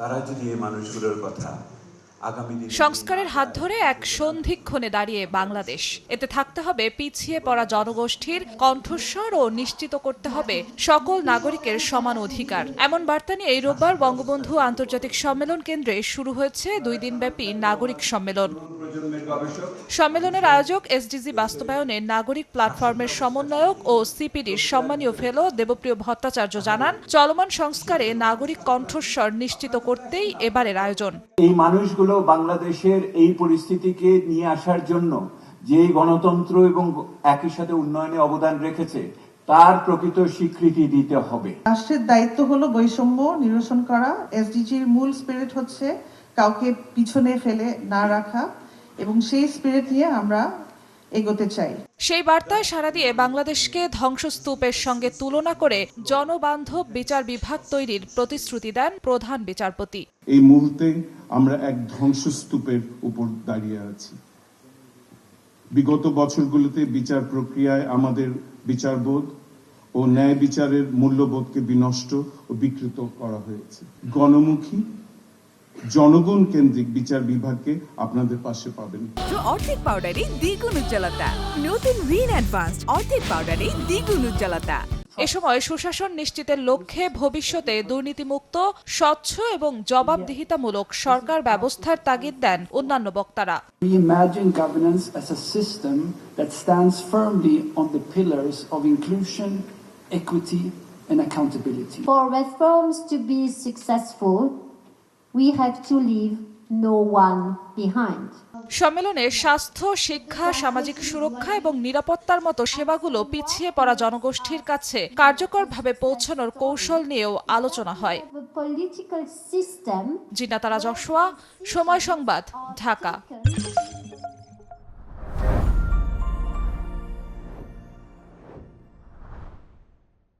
তারা যদি এই মানুষগুলোর কথা আগামী দিনে সংস্কারের হাত ধরে এক সন্ধিক্ষণে দাঁড়িয়ে বাংলাদেশ। এতে থাকতে হবে পিছিয়ে পড়া জনগোষ্ঠীর কণ্ঠস্বর ও নিশ্চিত করতে হবে সকল নাগরিকের সমান অধিকার। এমন বার্তা নিয়ে এই রোববার বঙ্গবন্ধু আন্তর্জাতিক সম্মেলন কেন্দ্রে শুরু হয়েছে দুই দিনব্যাপী নাগরিক সম্মেলন। সম্মেলনের আয়োজক এসডিজি বাস্তবায়নে নাগরিক প্ল্যাটফর্মের সমন্বয়ক ও সিপিডির সম্মানীয় ফেলো দেবপ্রিয় ভট্টাচার্য জানান চলমান সংস্কারে নাগরিক কণ্ঠস্বর নিশ্চিত করতেই এবারের আয়োজন। এই মানুষগুলো বাংলাদেশের এই পরিস্থিতিকে নিয়ে আসার জন্য যে গণতন্ত্র এবং একই সাথে উন্নয়নে অবদান রেখেছে তার প্রকৃত স্বীকৃতি দিতে হবে। রাষ্ট্রের দায়িত্ব হলো বৈষম্য নিরসন করা। এসডিজির মূল স্পিরিট হচ্ছে কাউকে পিছনে ফেলে না রাখা এবং সেই স্পিরিট নিয়ে আমরা এগোতে চাই। সেই বার্তায় সাড়া দিয়ে বাংলাদেশকে ধ্বংসস্তূপের সঙ্গে তুলনা করে জনবান্ধব বিচার বিভাগ তৈরির প্রতিশ্রুতি দেন প্রধান বিচারপতি। এই মুহূর্তে আমরা এক ধ্বংসস্তূপের উপর দাঁড়িয়ে আছি। বিগত বছরগুলোতে বিচার প্রক্রিয়ায় আমাদের বিচারবোধ ও ন্যায় বিচারের মূল্যবোধকে বিনষ্ট ও বিকৃত করা হয়েছে। গণমুখী, জনগণ কেন্দ্রিক বিচার বিভাগকে আপনাদের পাশে পাবেন। অর্ধেক পাউডারে দ্বিগুণ উজ্জ্বলতা, নতুন রিন অ্যাডভান্সড অর্ধেক পাউডারে দ্বিগুণ উজ্জ্বলতা। এ সময় সুশাসন নিশ্চিতের লক্ষ্যে ভবিষ্যতে দুর্নীতিমুক্ত স্বচ্ছ এবং জবাবদিহিতামূলক সরকার ব্যবস্থার তাগিদ দেন অন্যান্য বক্তারা imagine governance as a system that stands firmly on the pillars of inclusion, equity, and accountability. For reforms to be successful, we have to leave no one behind. সম্মেলনে স্বাস্থ্য শিক্ষা সামাজিক সুরক্ষা এবং নিরাপত্তার মতো সেবাগুলো পিছিয়ে পড়া জনগোষ্ঠীর কাছে কার্যকরভাবে পৌঁছানোর কৌশল নিয়েও আলোচনা হয়। জিনাতারা যশোয়া সময় সংবাদ ঢাকা।